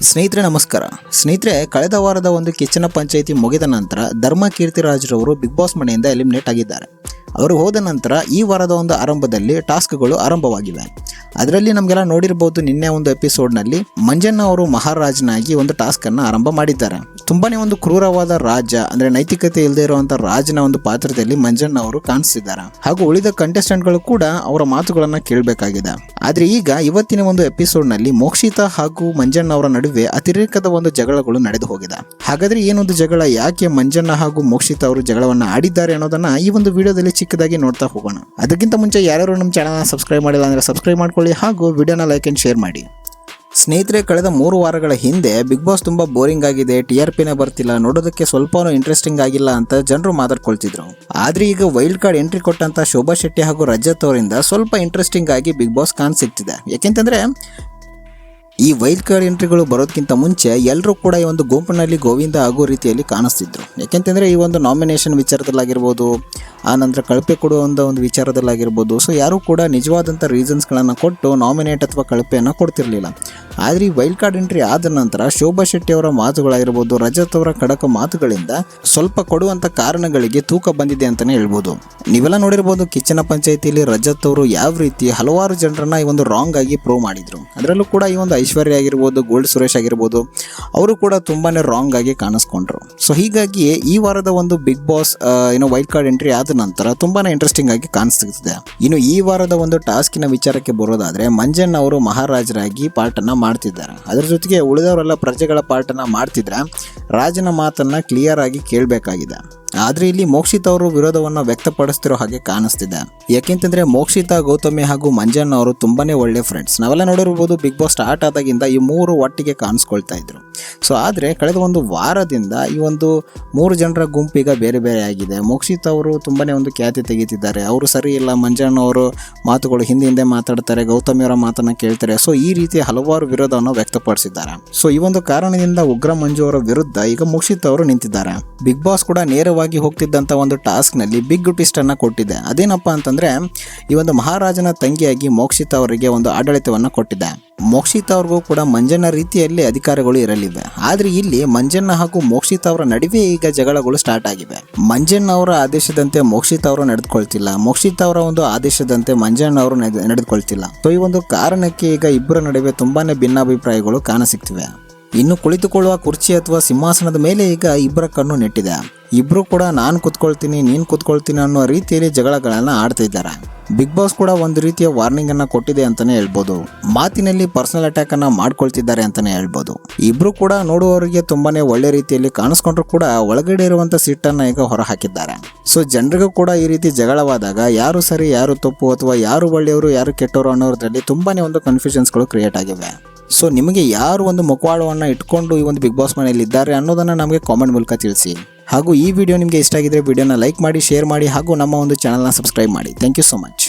ಸ್ನೇಹಿತರೆ, ನಮಸ್ಕಾರ. ಸ್ನೇಹಿತರೆ, ಕಳೆದ ವಾರದ ಒಂದು ಕಿಚ್ಚನ ಪಂಚಾಯಿತಿ ಮುಗಿದ ನಂತರ ಧರ್ಮ ಕೀರ್ತಿರಾಜ್ರವರು ಬಿಗ್ ಬಾಸ್ ಮನೆಯಿಂದ ಎಲಿಮಿನೇಟ್ ಆಗಿದ್ದಾರೆ. ಅವರು ಹೋದ ನಂತರ ಈ ವಾರದ ಒಂದು ಆರಂಭದಲ್ಲಿ ಟಾಸ್ಕ್ಗಳು ಆರಂಭವಾಗಿವೆ. ಅದರಲ್ಲಿ ನಮಗೆಲ್ಲ ನೋಡಿರ್ಬೋದು, ನಿನ್ನೆ ಒಂದು ಎಪಿಸೋಡ್ನಲ್ಲಿ ಮಂಜಣ್ಣ ಅವರು ಮಹಾರಾಜನಾಗಿ ಒಂದು ಟಾಸ್ಕನ್ನು ಆರಂಭ ಮಾಡಿದ್ದಾರೆ. ತುಂಬಾನೇ ಒಂದು ಕ್ರೂರವಾದ ರಾಜ, ಅಂದ್ರೆ ನೈತಿಕತೆ ಇಲ್ಲದೆ ಇರುವಂತ ರಾಜನ ಒಂದು ಪಾತ್ರದಲ್ಲಿ ಮಂಜಣ್ಣ ಅವರು ಕಾಣಿಸಿದ್ದಾರೆ ಹಾಗೂ ಉಳಿದ ಕಂಟೆಸ್ಟೆಂಟ್ಗಳು ಕೂಡ ಅವರ ಮಾತುಗಳನ್ನ ಕೇಳಬೇಕಾಗಿದೆ. ಆದ್ರೆ ಈಗ ಇವತ್ತಿನ ಒಂದು ಎಪಿಸೋಡ್ನಲ್ಲಿ ಮೋಕ್ಷಿತಾ ಹಾಗೂ ಮಂಜಣ್ಣ ಅವರ ನಡುವೆ ಅತಿರೇಕದ ಒಂದು ಜಗಳಗಳು ನಡೆದು ಹೋಗಿದೆ. ಹಾಗಾದ್ರೆ ಏನೊಂದು ಜಗಳ, ಯಾಕೆ ಮಂಜಣ್ಣ ಹಾಗೂ ಮೋಕ್ಷಿತಾ ಅವರು ಜಗಳವನ್ನ ಆಡಿದ್ದಾರೆ ಅನ್ನೋದನ್ನ ಈ ಒಂದು ವಿಡಿಯೋದಲ್ಲಿ ಚಿಕ್ಕದಾಗಿ ನೋಡ್ತಾ ಹೋಗೋಣ. ಅದಕ್ಕಿಂತ ಮುಂಚೆ ಯಾರ್ಯಾರು ನಮ್ಮ ಚಾನಲ್ನ ಸಬ್ಸ್ಕ್ರೈಬ್ ಮಾಡಿಲ್ಲ ಅಂದ್ರೆ ಸಬ್ಸ್ಕ್ರೈಬ್ ಮಾಡ್ಕೊಳ್ಳಿ ಹಾಗೂ ವಿಡಿಯೋನ ಲೈಕ್ ಅಂಡ್ ಶೇರ್ ಮಾಡಿ. ಸ್ನೇಹಿತರೆ, ಕಳೆದ ಮೂರು ವಾರಗಳ ಹಿಂದೆ ಬಿಗ್ ಬಾಸ್ ತುಂಬ ಬೋರಿಂಗ್ ಆಗಿದೆ ಟಿ ಆರ್ ಪಿನೇ ಬರ್ತಿಲ್ಲ, ನೋಡೋದಕ್ಕೆ ಸ್ವಲ್ಪನೂ ಇಂಟ್ರೆಸ್ಟಿಂಗ್ ಆಗಿಲ್ಲ ಅಂತ ಜನರು ಮಾತಾಡ್ಕೊಳ್ತಿದ್ರು. ಆದ್ರೆ ಈಗ ವೈಲ್ಡ್ ಕಾರ್ಡ್ ಎಂಟ್ರಿ ಕೊಟ್ಟಂತ ಶೋಭಾ ಶೆಟ್ಟಿ ಹಾಗೂ ರಜತ್ ಅವರಿಂದ ಸ್ವಲ್ಪ ಇಂಟ್ರೆಸ್ಟಿಂಗ್ ಆಗಿ ಬಿಗ್ ಬಾಸ್ ಕಾಣ್ ಸಿಗ್ತಿದೆ ಯಾಕೆಂತಂದ್ರೆ, ಈ ವೈಲ್ಡ್ ಕಾರ್ಡ್ ಎಂಟ್ರಿಗಳು ಬರೋದಕ್ಕಿಂತ ಮುಂಚೆ ಎಲ್ಲರೂ ಕೂಡ ಈ ಒಂದು ಗುಂಪಿನಲ್ಲಿ ಗೋವಿಂದ ಆಗೋ ರೀತಿಯಲ್ಲಿ ಕಾಣಿಸ್ತಿದ್ರು. ಯಾಕೆಂತಂದರೆ, ಈ ಒಂದು ನಾಮಿನೇಷನ್ ವಿಚಾರದಲ್ಲಾಗಿರ್ಬೋದು, ಆ ನಂತರ ಕಳಪೆ ಕೊಡುವಂಥ ಒಂದು ವಿಚಾರದಲ್ಲಾಗಿರ್ಬೋದು ಸೊ ಯಾರೂ ಕೂಡ ನಿಜವಾದಂಥ ರೀಸನ್ಸ್ಗಳನ್ನು ಕೊಟ್ಟು ನಾಮಿನೇಟ್ ಅಥವಾ ಕಳಪೆಯನ್ನು ಕೊಡ್ತಿರ್ಲಿಲ್ಲ. ಆದರೆ ಈ ವೈಲ್ಡ್ ಕಾರ್ಡ್ ಎಂಟ್ರಿ ಆದ ನಂತರ ಶೋಭಾ ಶೆಟ್ಟಿ ಅವರ ಮಾತುಗಳಾಗಿರ್ಬೋದು, ರಜತ್ ಅವರ ಕಡಕ ಮಾತುಗಳಿಂದ ಸ್ವಲ್ಪ ಕೊಡುವಂತ ಕಾರಣಗಳಿಗೆ ತೂಕ ಬಂದಿದೆ ಅಂತಾನೆ ಹೇಳ್ಬೋದು. ನೀವೆಲ್ಲ ನೋಡಿರ್ಬೋದು ಕಿಚ್ಚನ ಪಂಚಾಯತಿಯಲ್ಲಿ ರಜತ್ ಅವರು ಯಾವ ರೀತಿ ಹಲವಾರು ಜನರನ್ನ ಈ ಒಂದು ರಾಂಗ್ ಆಗಿ ಪ್ರೂವ್ ಮಾಡಿದ್ರು. ಅದರಲ್ಲೂ ಕೂಡ ಈ ಒಂದು ಐಶ್ವರ್ಯ ಆಗಿರ್ಬೋದು, ಗೋಲ್ಡ್ ಸುರೇಶ್ ಆಗಿರ್ಬೋದು, ಅವರು ಕೂಡ ತುಂಬಾನೇ ರಾಂಗ್ ಆಗಿ ಕಾಣಿಸ್ಕೊಂಡ್ರು. ಸೊ ಹೀಗಾಗಿ ಈ ವಾರದ ಒಂದು ಬಿಗ್ ಬಾಸ್ ಏನೋ ವೈಲ್ಡ್ ಕಾರ್ಡ್ ಎಂಟ್ರಿ ಆದ ನಂತರ ತುಂಬಾನೇ ಇಂಟ್ರೆಸ್ಟಿಂಗ್ ಆಗಿ ಕಾಣಿಸ್ತಿದೆ. ಇನ್ನು ಈ ವಾರದ ಒಂದು ಟಾಸ್ಕಿನ ವಿಚಾರಕ್ಕೆ ಬರೋದಾದ್ರೆ ಮಂಜಣ್ಣ ಅವರು ಮಹಾರಾಜರಾಗಿ ಪಾಠನ ಮಾಡ್ತಿದ್ದಾರೆ. ಅದ್ರ ಜೊತೆಗೆ ಉಳಿದವರೆಲ್ಲ ಪ್ರಜೆಗಳ ಪಾಠನ ಮಾಡ್ತಿದ್ರೆ. ರಾಜನ ಮಾತನ್ನ ಕ್ಲಿಯರ್ ಆಗಿ ಕೇಳಬೇಕಾಗಿದೆ. ಆದ್ರೆ ಇಲ್ಲಿ ಮೋಕ್ಷಿತ್ ಅವರು ವಿರೋಧವನ್ನು ವ್ಯಕ್ತಪಡಿಸ್ತಿರೋ ಹಾಗೆ ಕಾಣಿಸ್ತಿದೆ. ಯಾಕೆಂತಂದ್ರೆ ಮೋಕ್ಷಿತಾ, ಗೌತಮಿ ಹಾಗೂ ಮಂಜಣ್ಣ ಅವರು ತುಂಬಾನೇ ಒಳ್ಳೆ ಫ್ರೆಂಡ್ಸ್ ನಾವೆಲ್ಲ ನೋಡಿರ್ಬೋದು ಬಿಗ್ ಬಾಸ್ ಸ್ಟಾರ್ಟ್ ಆದಾಗಿಂದ ಈ ಮೂರು ಒಟ್ಟಿಗೆ ಕಾಣಿಸ್ಕೊಳ್ತಾ ಇದ್ರು. ಸೊ ಆದರೆ ಕಳೆದ ಒಂದು ವಾರದಿಂದ ಈ ಒಂದು ಮೂರು ಜನರ ಗುಂಪೀಗ ಬೇರೆ ಬೇರೆ ಆಗಿದೆ. ಮೋಕ್ಷಿತ್ ಅವರು ತುಂಬಾನೇ ಒಂದು ಖ್ಯಾತಿ ತೆಗೀತಿದ್ದಾರೆ. ಅವರು ಸರಿ ಇಲ್ಲ, ಮಂಜಣ್ಣ ಅವರು ಮಾತುಗಳು ಹಿಂದೆ ಹಿಂದೆ ಮಾತಾಡ್ತಾರೆ, ಗೌತಮಿ ಅವರ ಮಾತನ್ನ ಕೇಳ್ತಾರೆ. ಸೊ ಈ ರೀತಿ ಹಲವಾರು ವಿರೋಧವನ್ನು ವ್ಯಕ್ತಪಡಿಸಿದ್ದಾರೆ. ಸೊ ಈ ಒಂದು ಕಾರಣದಿಂದ ಉಗ್ರ ಮಂಜು ಅವರ ವಿರುದ್ಧ ಈಗ ಮೋಕ್ಷಿತ್ ಅವರು ನಿಂತಿದ್ದಾರೆ. ಬಿಗ್ ಬಾಸ್ ಕೂಡ ನೇರವಾಗಿ ಹೋಗ್ತಿದ್ದಂಥ ಒಂದು ಟಾಸ್ಕ್ನಲ್ಲಿ ಬಿಗ್ ಟ್ವಿಸ್ಟನ್ನು ಕೊಟ್ಟಿದೆ. ಅದೇನಪ್ಪ ಅಂತಂದರೆ, ಈ ಒಂದು ಮಹಾರಾಜನ ತಂಗಿಯಾಗಿ ಮೋಕ್ಷಿತ ಅವರಿಗೆ ಒಂದು ಆಡಳಿತವನ್ನು ಕೊಟ್ಟಿದೆ. ಮೋಕ್ಷಿತ ಅವ್ರಿಗೂ ಕೂಡ ಮಂಜಣ್ಣ ರೀತಿಯಲ್ಲಿ ಅಧಿಕಾರಗಳು ಇರಲಿವೆ. ಆದರೆ ಇಲ್ಲಿ ಮಂಜಣ್ಣ ಹಾಗೂ ಮೋಕ್ಷಿತ ಅವರ ನಡುವೆ ಈಗ ಜಗಳಗಳು ಸ್ಟಾರ್ಟ್ ಆಗಿವೆ. ಮಂಜಣ್ಣ ಅವರ ಆದೇಶದಂತೆ ಮೋಕ್ಷಿತ ಅವರು ನಡೆದುಕೊಳ್ತಿಲ್ಲ. ಮೋಕ್ಷಿತ ಅವರ ಒಂದು ಆದೇಶದಂತೆ ಮಂಜಣ್ಣ ಅವರು ನಡೆ- ನಡೆದುಕೊಳ್ತಿಲ್ಲ. ಸೊ, ಈ ಒಂದು ಕಾರಣಕ್ಕೆ ಈಗ ಇಬ್ಬರ ನಡುವೆ ತುಂಬಾನೇ ಭಿನ್ನಾಭಿಪ್ರಾಯಗಳು ಕಾಣಸಿಗ್ತಿವೆ. ಇನ್ನು ಕುಳಿತುಕೊಳ್ಳುವ ಕುರ್ಚಿ ಅಥವಾ ಸಿಂಹಾಸನದ ಮೇಲೆ ಈಗ ಇಬ್ಬರ ಕಣ್ಣು ನೆಟ್ಟಿದೆ. ಇಬ್ರು ಕೂಡ ನಾನು ಕುತ್ಕೊಳ್ತೀನಿ, ನೀನು ಕುತ್ಕೊಳ್ತೀನಿ ಅನ್ನೋ ರೀತಿಯಲ್ಲಿ ಜಗಳಗಳನ್ನು ಆಡ್ತಿದ್ದಾರೆ. ಬಿಗ್ ಬಾಸ್ ಕೂಡ ಒಂದು ರೀತಿಯ ವಾರ್ನಿಂಗ್ ಅನ್ನ ಕೊಟ್ಟಿದೆ ಅಂತಾನೆ ಹೇಳ್ಬೋದು. ಮಾತಿನಲ್ಲಿ ಪರ್ಸನಲ್ ಅಟ್ಯಾಕ್ ಅನ್ನ ಮಾಡ್ಕೊಳ್ತಿದ್ದಾರೆ ಅಂತಾನೆ ಹೇಳ್ಬೋದು. ಇಬ್ರು ಕೂಡ ನೋಡುವವರಿಗೆ ತುಂಬಾನೇ ಒಳ್ಳೆ ರೀತಿಯಲ್ಲಿ ಕಾಣಿಸ್ಕೊಂಡ್ರು ಕೂಡ ಒಳಗಡೆ ಇರುವಂತ ಸಿಟ್ಟನ್ನ ಈಗ ಹೊರ ಹಾಕಿದ್ದಾರೆ ಸೊ ಜನರಿಗೂ ಕೂಡ ಈ ರೀತಿ ಜಗಳವಾದಾಗ ಯಾರು ಸರಿ, ಯಾರು ತಪ್ಪು ಅಥವಾ ಯಾರು ಒಳ್ಳೆಯವರು, ಯಾರು ಕೆಟ್ಟವರು ಅನ್ನೋದ್ರಲ್ಲಿ ತುಂಬಾನೇ ಒಂದು ಕನ್ಫ್ಯೂಷನ್ಸ್ಗಳು ಕ್ರಿಯೇಟ್ ಆಗಿವೆ. ಸೊ ನಿಮಗೆ ಯಾರು ಒಂದು ಮುಖವಾಡವನ್ನು ಇಟ್ಕೊಂಡು ಈ ಒಂದು ಬಿಗ್ ಬಾಸ್ ಮನೆಯಲ್ಲಿ ಇದ್ದಾರೆ ಅನ್ನೋದನ್ನು ನಮಗೆ ಕಾಮೆಂಟ್ ಮೂಲಕ ತಿಳಿಸಿ. ಹಾಗೂ ಈ ವಿಡಿಯೋ ನಿಮಗೆ ಇಷ್ಟ ಆಗಿದ್ರೆ ವಿಡಿಯೋನ ಲೈಕ್ ಮಾಡಿ ಶೇರ್ ಮಾಡಿ ಹಾಗೂ ನಮ್ಮ ಒಂದು ಚಾನಲ್ನ ಸಬ್ಸ್ಕ್ರೈಬ್ ಮಾಡಿ. Thank you so much